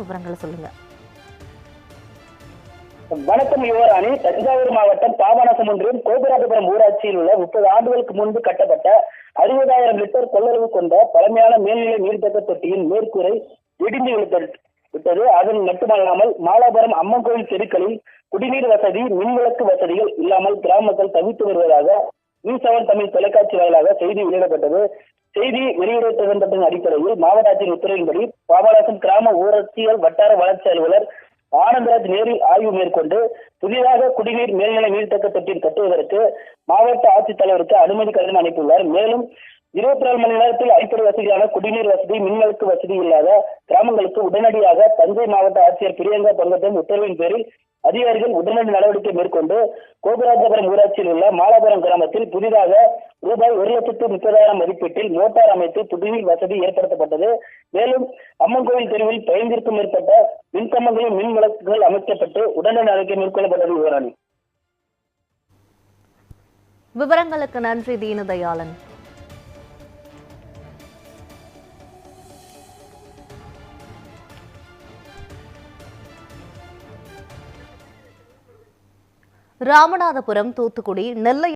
விவரங்களை சொல்லுங்க. வணக்கம் யுவராணி தஞ்சாவூர் மாவட்டம் பாபநாசம் ஒன்றியம் கோபுராஜபுரம் ஊராட்சியில் உள்ள முப்பது ஆண்டுகளுக்கு முன்பு கட்டப்பட்ட அறுபதாயிரம் லிட்டர் கொள்ளளவு கொண்ட பழமையான மேல்நிலை நீர்த்தக்க தொட்டியின் மேற்கூரை இடிந்து விழுத்தது விட்டது. அதன் மட்டுமல்லாமல் மாலாபுரம் அம்மன் கோயில் தெருக்களில் குடிநீர் வசதி மின்விளக்கு வசதிகள் இல்லாமல் கிராமங்கள் தவித்து வருவதாக நியூஸ் செவன் தமிழ் தொலைக்காட்சி வாயிலாக செய்தி வெளியிடப்பட்டது. செய்தி வெளியிடப்பட்டதன் அடிப்படையில் மாவட்ட ஆட்சியின் உத்தரவின்படி பாபநாசம் கிராம ஊராட்சியல் வட்டார வளர்ச்சி அலுவலர் ஆனந்தராஜ் நேரில் ஆய்வு மேற்கொண்டு புதிதாக குடிநீர் மேல்நிலை நீர்த்தக்க தொட்டியில் கட்டுவதற்கு மாவட்ட ஆட்சித்தலைவருக்கு அனுமதி கடிதம் அனுப்பியுள்ளார். மேலும் இருபத்தி நாலு மணி நேரத்தில் அடிப்படை வசதியான குடிநீர் வசதி மின்விளக்கு வசதி இல்லாத கிராமங்களுக்கு உடனடியாக தஞ்சை மாவட்ட ஆட்சியர் பிரியங்கா பங்கத்தின் உத்தரவின் பேரில் அதிகாரிகள் உடனடி நடவடிக்கை மேற்கொண்டு கோபராஜபுரம் ஊராட்சியில் உள்ள மாலாபுரம் கிராமத்தில் புதிதாக ரூபாய் ஒரு லட்சத்து முப்பதாயிரம் மதிப்பீட்டில் மோட்டார் அமைத்து புதுவில் வசதி ஏற்படுத்தப்பட்டது. மேலும் அம்மன் கோயில் தெருவில் பதினைந்திற்கும் மேற்பட்ட மின்கம்பங்களும் மின் விளக்குகள் அமைக்கப்பட்டு உடனடி நடவடிக்கை மேற்கொள்ளப்பட்டது. விவரணி. விவரங்களுக்கு நன்றி தீனதயாளன். ராமநாதபுரம் தூத்துக்குடி நெல்லை